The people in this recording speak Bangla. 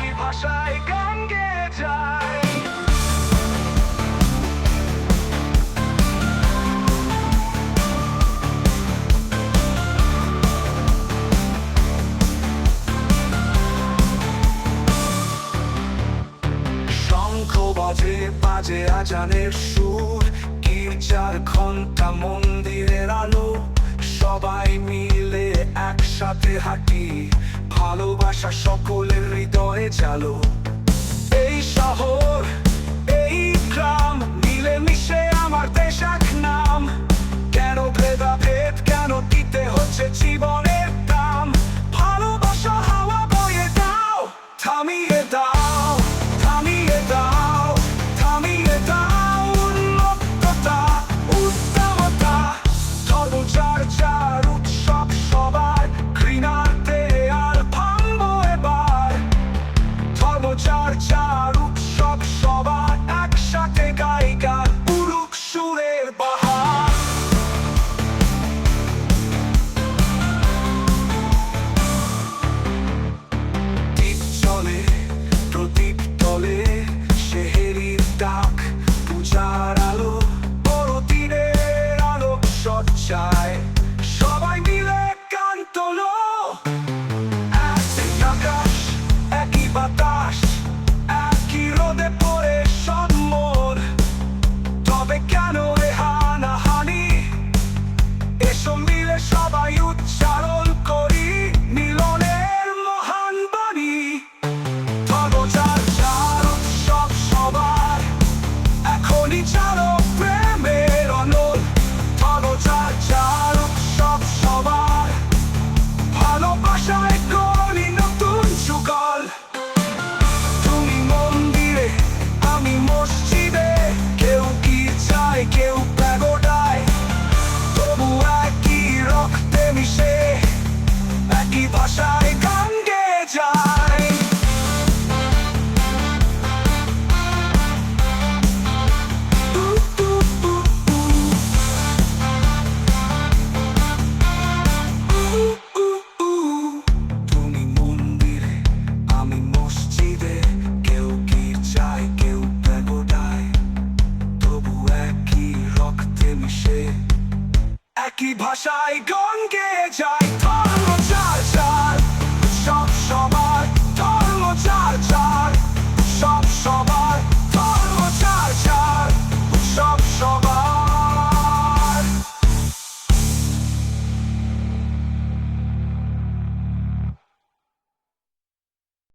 ভাষায় গান গেয়ে যায়? বাজে বাজে আজানের সুর। গির্জার ঘণ্টা মন্দিরের আলো। সবাই মিলে একসাথে হাঁটি। ভালোবাসা সকলের হৃদয়ে চালো। এই শহর, এই গ্রাম মিলে মিশে আমার দেশ এক নাম। কেন ভেদাভেদ, কেন দিতে হচ্ছে জীবনের দাম? ভালোবাসা চার ভালোবাসায় ভাষায়